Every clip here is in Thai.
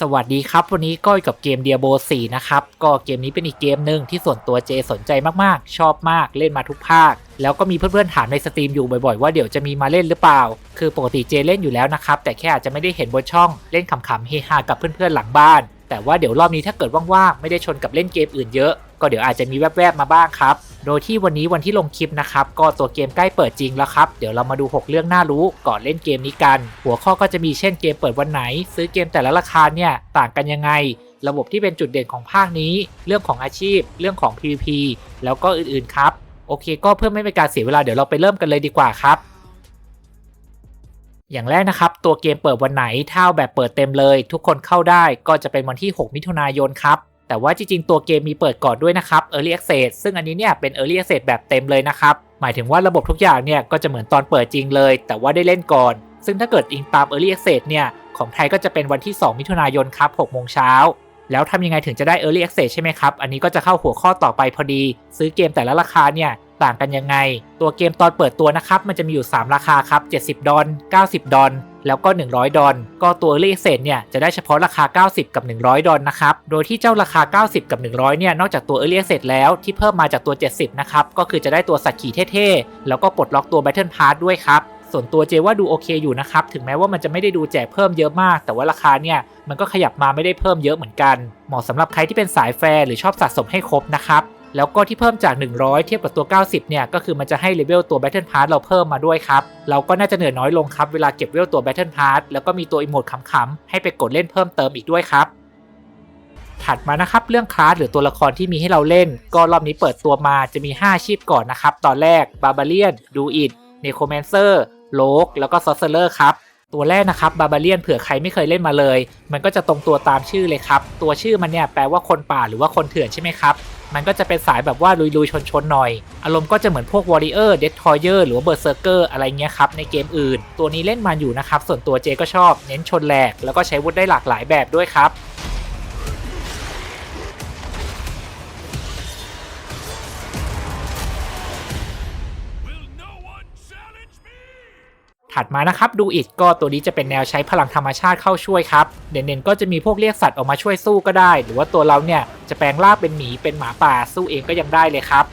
สวัสดีครับ วันนี้ก็อยกับเกม Diablo 4นะครับ ก็เกมนี้เป็นอีกเกมหนึ่งที่ส่วนตัวเจสนใจมากๆ ชอบมากเล่นมาทุกภาค แล้วก็มีเพื่อนๆถามในสตรีมอยู่บ่อยๆ ว่าเดี๋ยวจะมีมาเล่นหรือเปล่า คือปกติเจเล่นอยู่แล้วนะครับ แต่แค่อาจจะไม่ได้เห็นบนช่องเล่นขำๆเฮฮากับเพื่อนๆหลังบ้าน แต่ว่าเดี๋ยวรอบนี้ถ้าเกิดว่างๆไม่ได้ชนกับเล่นเกมอื่นเยอะ ก็เดี๋ยวอาจจะมีแวบๆมาบ้างครับ โดยที่วันนี้วันที่ลงคลิปนะครับ ก็ตัวเกมใกล้เปิดจริงแล้วครับ เดี๋ยวเรามาดู 6 เรื่องน่ารู้ก่อนเล่นเกมนี้กัน หัวข้อก็จะมีเช่นเกมเปิดวันไหน ซื้อเกมแต่ละราคาเนี่ยต่างกันยังไง ระบบที่เป็นจุดเด่นของภาคนี้ เรื่องของอาชีพ เรื่องของ PVP แล้วก็อื่นๆครับโอเค ก็เพื่อไม่เป็นการเสียเวลาเดี๋ยวเราไปเริ่มกันเลยดีกว่าครับอย่างแรกนะครับ ตัวเกมเปิดวันไหนถ้าเอาแบบเปิดเต็มเลย ทุกคนเข้าได้ก็จะเป็นวันที่ 6 มิถุนายนครับ แต่ว่าจริงๆ ตัวเกมมีเปิดก่อนด้วยนะครับ Early Access ซึ่งอันนี้เนี่ยเป็น Early Access แบบเต็มเลยนะครับ หมายถึงว่าระบบทุกอย่างเนี่ยก็จะเหมือนตอนเปิดจริงเลย แต่ว่าได้เล่นก่อน ซึ่งถ้าเกิดอิงตาม Early Access เนี่ยของไทยก็จะเป็นวันที่ 2 มิถุนายนครับ6โมงเช้าแล้วทำยังไงถึงจะได้ Early Access ใช่ไหมครับ อันนี้ก็จะเข้าหัวข้อต่อไปพอดี ซื้อเกมแต่ละราคาเนี่ย ต่างกันยังไง ตัวเกมตอนเปิดตัวนะครับ มันจะมีอยู่ 3 ราคาครับ 70 ดอล90 ดอลแล้วก็ 100 ดอลก็ตัว Early Access เนี่ยจะได้เฉพาะราคา 90 กับ 100 ดอลนะครับ โดยที่เจ้าราคา 90 กับ 100 เนี่ย นอกจากตัว Early Access แล้วที่เพิ่มมาจากตัว 70 นะครับ ก็คือจะได้ตัวสักขีเท่ๆ แล้วก็ปลดล็อกตัว Battle Pass ด้วยครับ ส่วนตัวเจว่าดูโอเคอยู่นะครับ ถึงแม้ว่ามันจะไม่ได้ดูแจกเพิ่มเยอะมาก แต่ว่าราคาเนี่ยมันก็ขยับมาไม่ได้เพิ่มเยอะเหมือนกัน เหมาะสำหรับใครที่เป็นสายแฟร์หรือชอบสะสมให้ครบนะครับ แล้วก็ที่เพิ่มจาก 100 เทียบกับตัว 90 เนี่ย ก็คือมันจะให้เลเวลตัว Battle Pass เราเพิ่มมาด้วยครับ เราก็น่าจะเหนื่อยน้อยลงครับ เวลาเก็บเวลตัว Battle Pass แล้วก็มีตัวอีโมดขำๆ ให้ไปกดเล่นเพิ่มเติมอีกด้วยครับ ถัดมานะครับเรื่องคลาสหรือตัวละครที่มีให้เราเล่น ก็รอบนี้เปิดตัวมาจะมี5อาชีพก่อนนะครับ ตอนแรก Barbarian Druid Necromancer โลกแล้วก็ Sorcerer ครับตัวแรกนะครับบาบาเลียนเผื่อใครไม่เคยเล่นมาเลย มันก็จะตรงตัวตามชื่อเลยครับ ตัวชื่อมันเนี่ยแปลว่าคนป่าหรือว่าคนเถื่อนใช่ไหมครับ มันก็จะเป็นสายแบบว่าลุยๆ ชนๆ หน่อย อารมณ์ก็จะเหมือนพวก Warrior d e s t r o y e r หรือว่า Berserker อะไรเงี้ยครับ ในเกมอื่น ตัวนี้เล่นมาอยู่นะครับ ส่วนตัวเจก็ชอบ เน้นชนแหลก แล้วก็ใช้วุฒิได้หลากหลายแบบด้วยครับ ถัดมานะครับดูอิดก็ตัวนี้จะเป็นแนวใช้พลังธรรมชาติเข้าช่วยครับ เด่นๆก็จะมีพวกเรียกสัตว์ออกมาช่วยสู้ก็ได้ หรือว่าตัวเราเนี่ยจะแปลงร่างเป็นหมีเป็นหมาป่าสู้เองก็ยังได้เลยครับ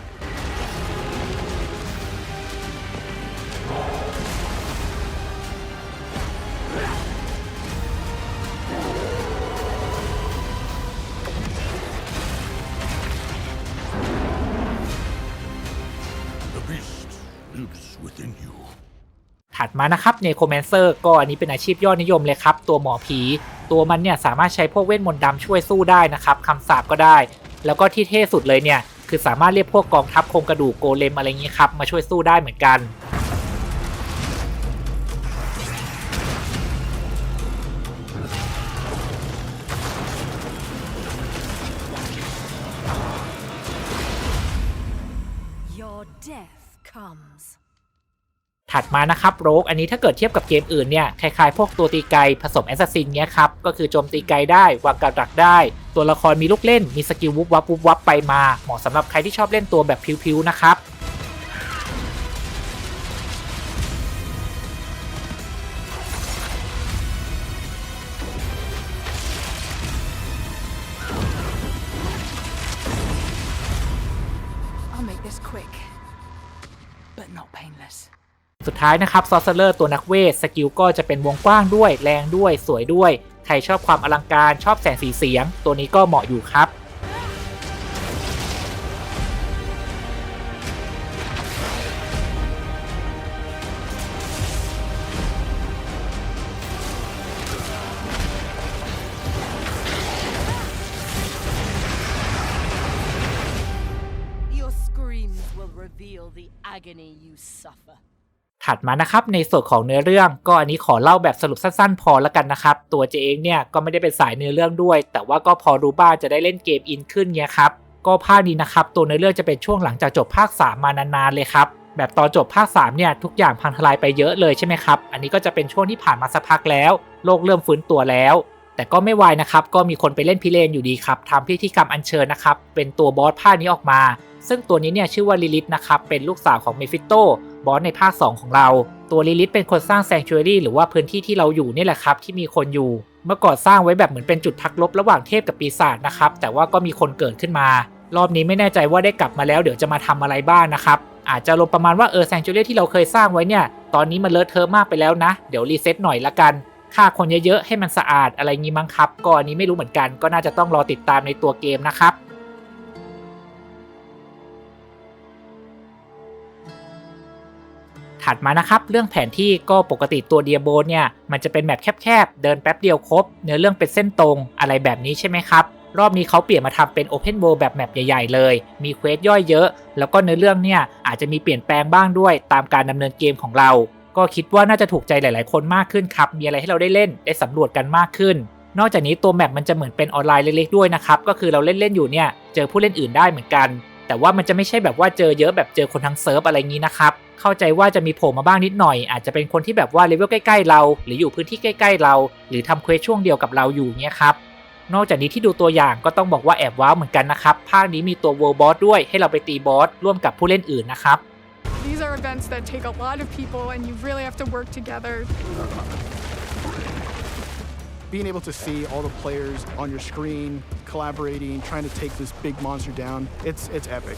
ถัดมานะครับเนโครแมนเซอร์ก็อันนี้เป็นอาชีพยอดนิยมเลยครับ ตัวหมอผี ตัวมันเนี่ยสามารถใช้พวกเวทมนต์ดำช่วยสู้ได้นะครับคำสาปก็ได้ แล้วก็ที่เท่สุดเลยเนี่ยคือสามารถเรียกพวกกองทัพโครงกระดูกโกเลมอะไรอย่างนี้ครับมาช่วยสู้ได้เหมือนกัน Your death comes. ถัดมานะครับโรกอันนี้ถ้าเกิดเทียบกับเกมอื่นเนี่ยคล้ายๆพวกตัวตีไกผสมแอสซัสซินเนี้ยครับก็คือโจมตีไกได้วางกับดักได้ ตัวละครมีลูกเล่นมีสกิลวุบวับวุบวับไปมาเหมาะสำหรับใครที่ชอบเล่นตัวแบบพิวๆนะครับ I'll make this quick, but not painless. สุดท้ายนะครับซอสเซอร์ตัวนักเวทสกิลก็จะเป็นวงกว้างด้วยแรงด้วยสวยด้วย ใครชอบความอลังการชอบแสงสีเสียง ตัวนี้ก็เหมาะอยู่ครับ Your screams will reveal the agony you suffer. ถัดมานะครับในส่วนของเนื้อเรื่องก็อันนี้ขอเล่าแบบสรุปสั้นๆ พอแล้วกันนะครับ ตัวเจเองเนี่ยก็ไม่ได้เป็นสายเนื้อเรื่องด้วย แต่ว่าก็พอรู้บ้างจะได้เล่นเกมอินขึ้นเนี่ยครับก็ภาคนี้นะครับตัวเนื้อเรื่องจะเป็นช่วงหลังจากจบภาค 3 มานานๆเลยครับแบบตอนจบภาค3เนี่ยทุกอย่างพังทลายไปเยอะเลยใช่ไหมครับ อันนี้ก็จะเป็นช่วงที่ผ่านมาสักพักแล้ว โลกเริ่มฟื้นตัวแล้ว แต่ก็ไม่วายนะครับ ก็มีคนไปเล่นพิเรนอยู่ดีครับทำพิธีกรรมอัญเชิญนะครับ เป็นตัวบอสภาคนี้ออกมา ซึ่งตัวนี้เนี่ยชื่อว่าลิลิทนะครับ เป็นลูกสาวของเมฟิโต บอสในภาค 2 ของเรา ตัวลิลิทเป็นคนสร้างแซงชูเอรี่หรือว่าพื้นที่ที่เราอยู่นี่แหละครับที่มีคนอยู่ เมื่อก่อนสร้างไว้แบบเหมือนเป็นจุดพักรบระหว่างเทพกับปีศาจนะครับแต่ว่าก็มีคนเกิดขึ้นมา รอบนี้ไม่แน่ใจว่าได้กลับมาแล้วเดี๋ยวจะมาทำอะไรบ้างนะครับอาจจะลงประมาณว่าเออแซงจูเรียที่เราเคยสร้างไว้เนี่ย ตอนนี้มันเลอะเทอะมากไปแล้วนะ เดี๋ยวรีเซ็ตหน่อยละกันฆ่าคนเยอะๆ ให้มันสะอาดอะไรงี้มั้งครับ ก็อันนี้ไม่รู้เหมือนกัน ก็น่าจะต้องรอติดตามในตัวเกมนะครับ ถัดมานะครับ เรื่องแผนที่ก็ปกติตัวเดียโบเนี่ย มันจะเป็นแบบแคบๆ เดินแป๊บเดียวครบ เนื้อเรื่องเป็นเส้นตรงอะไรแบบนี้ใช่ไหมครับ รอบนี้เขาเปลี่ยนมาทำเป็น Open World แบบแมปใหญ่ๆเลย มีเควสย่อยเยอะ แล้วก็เนื้อเรื่องเนี่ยอาจจะมีเปลี่ยนแปลงบ้างด้วยตามการดำเนินเกมของเรา ก็คิดว่าน่าจะถูกใจหลาย ๆ คนมากขึ้นครับ มีอะไรให้เราได้เล่นได้สำรวจกันมากขึ้นนอกจากนี้ตัวแมปมันจะเหมือนเป็นออนไลน์เล็กๆด้วยนะครับ ก็คือเราเล่น ๆ อยู่เนี่ย เจอผู้เล่นอื่นได้เหมือนกัน แต่ว่ามันจะไม่ใช่แบบว่าเจอเยอะแบบเจอคนทั้งเซิร์ฟอะไรงี้นะครับเข้าใจว่าจะมีโผล่มาบ้างนิดหน่อย อาจจะเป็นคนที่แบบว่าเลเวลใกล้ๆเรา หรืออยู่พื้นที่ใกล้ๆเรา หรือทำเควสช่วงเดียวกับเราอยู่เนี่ยครับนอกจากนี้ที่ดูตัวอย่างก็ต้องบอกว่าแอบว้าวเหมือนกันนะครับ ภาคนี้มีตัว World Boss ด้วยให้เราไปตีบอสร่วมกับผู้เล่นอื่นนะครับ These are events that take a lot of people, and you really have to work together. Being able to see all the players on your screen collaborating, trying to take this big monster down, it's it's epic.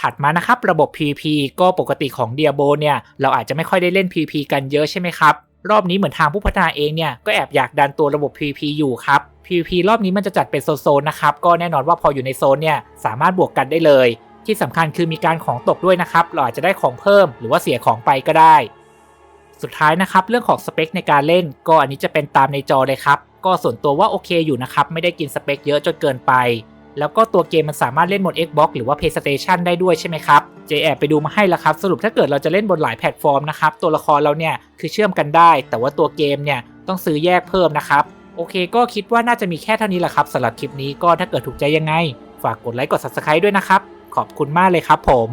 ถัดมานะครับระบบ PP ก็ปกติของ Diablo เนี่ย เราอาจจะไม่ค่อยได้เล่น PP กันเยอะใช่ไหมครับ รอบนี้เหมือนทางผู้พัฒนาเองเนี่ย ก็แอบอยากดันตัวระบบ PP อยู่ครับ PVP รอบนี้มันจะจัดเป็นโซนๆนะครับ ก็แน่นอนว่าพออยู่ในโซนเนี่ย สามารถบวกกันได้เลย ที่สำคัญคือมีการของตกด้วยนะครับ เราอาจจะได้ของเพิ่มหรือว่าเสียของไปก็ได้ สุดท้ายนะครับเรื่องของสเปคในการเล่นก็อันนี้จะเป็นตามในจอเลยครับ ก็ส่วนตัวว่าโอเคอยู่นะครับ ไม่ได้กินสเปคเยอะจนเกินไป แล้วก็ตัวเกมมันสามารถเล่นบน Xbox หรือว่า PlayStation ได้ด้วยใช่ไหมครับเจแอบไปดูมาให้แล้วครับ สรุปถ้าเกิดเราจะเล่นบนหลายแพลตฟอร์มนะครับ ตัวละครเราเนี่ยคือเชื่อมกันได้ แต่ว่าตัวเกมเนี่ยต้องซื้อแยกเพิ่มนะครับโอเค ก็คิดว่าน่าจะมีแค่เท่านี้แหละครับสำหรับคลิปนี้ก็ถ้าเกิดถูกใจยังไง ฝากกดไลค์กด Subscribe ด้วยนะครับ ขอบคุณมากเลยครับผม